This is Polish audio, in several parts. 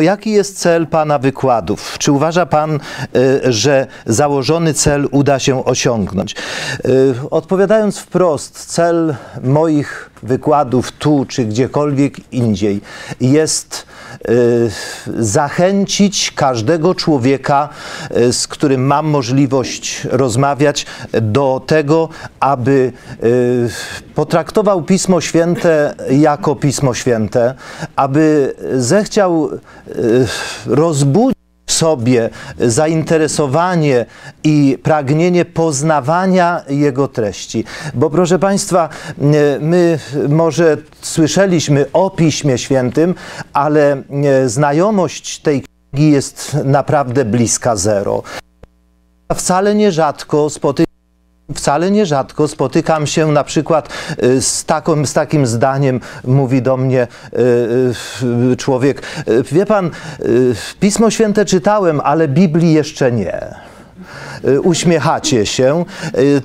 Jaki jest cel Pana wykładów? Czy uważa Pan, y, że założony cel uda się osiągnąć? Y, Odpowiadając wprost, cel moich wykładów tu czy gdziekolwiek indziej jest zachęcić każdego człowieka, y, z którym mam możliwość rozmawiać, do tego, aby y, potraktował Pismo Święte jako Pismo Święte, aby zechciał y, rozbudzić sobie zainteresowanie i pragnienie poznawania jego treści. Bo proszę Państwa, y, my może słyszeliśmy o Piśmie Świętym, ale y, znajomość tej księgi jest naprawdę bliska zero. Wcale nierzadko spotykam Wcale nierzadko spotykam się na przykład y, z, taką, z takim zdaniem, mówi do mnie y, y, człowiek, wie pan, Pismo Święte czytałem, ale Biblii jeszcze nie. Uśmiechacie się,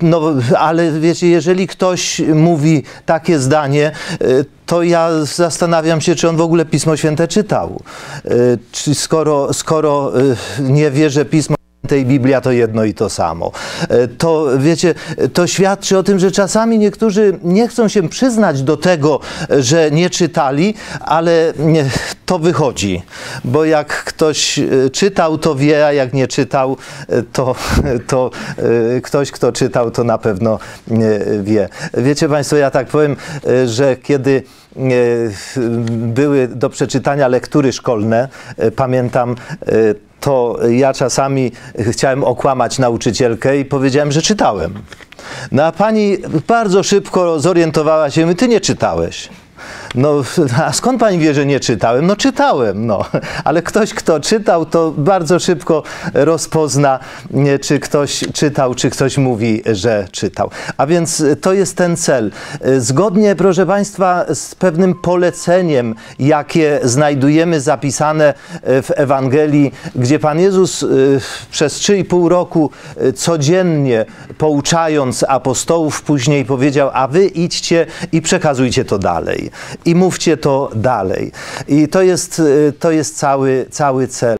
no ale wiecie, jeżeli ktoś mówi takie zdanie, to ja zastanawiam się, czy on w ogóle Pismo Święte czytał. Czy skoro, skoro nie wie, że Pismo tej Biblia to jedno i to samo. E, To wiecie, to świadczy o tym, że czasami niektórzy nie chcą się przyznać do tego, że nie czytali, ale nie, to wychodzi. Bo jak ktoś e, czytał, to wie, a jak nie czytał, e, to, to e, ktoś, kto czytał, to na pewno wie. Wiecie Państwo, ja tak powiem, e, że kiedy e, były do przeczytania lektury szkolne, e, pamiętam, e, to ja czasami chciałem okłamać nauczycielkę i powiedziałem, że czytałem. No a pani bardzo szybko zorientowała się, mówi, ty nie czytałeś. No, a skąd pani wie, że nie czytałem? No czytałem, no. Ale ktoś, kto czytał, to bardzo szybko rozpozna, czy ktoś czytał, czy ktoś mówi, że czytał. A więc to jest ten cel. Zgodnie, proszę państwa, z pewnym poleceniem, jakie znajdujemy zapisane w Ewangelii, gdzie Pan Jezus przez 3,5 roku codziennie pouczając apostołów później powiedział, a wy idźcie i przekazujcie to dalej. I mówcie to dalej. I to jest, y, to jest cały, cały cel.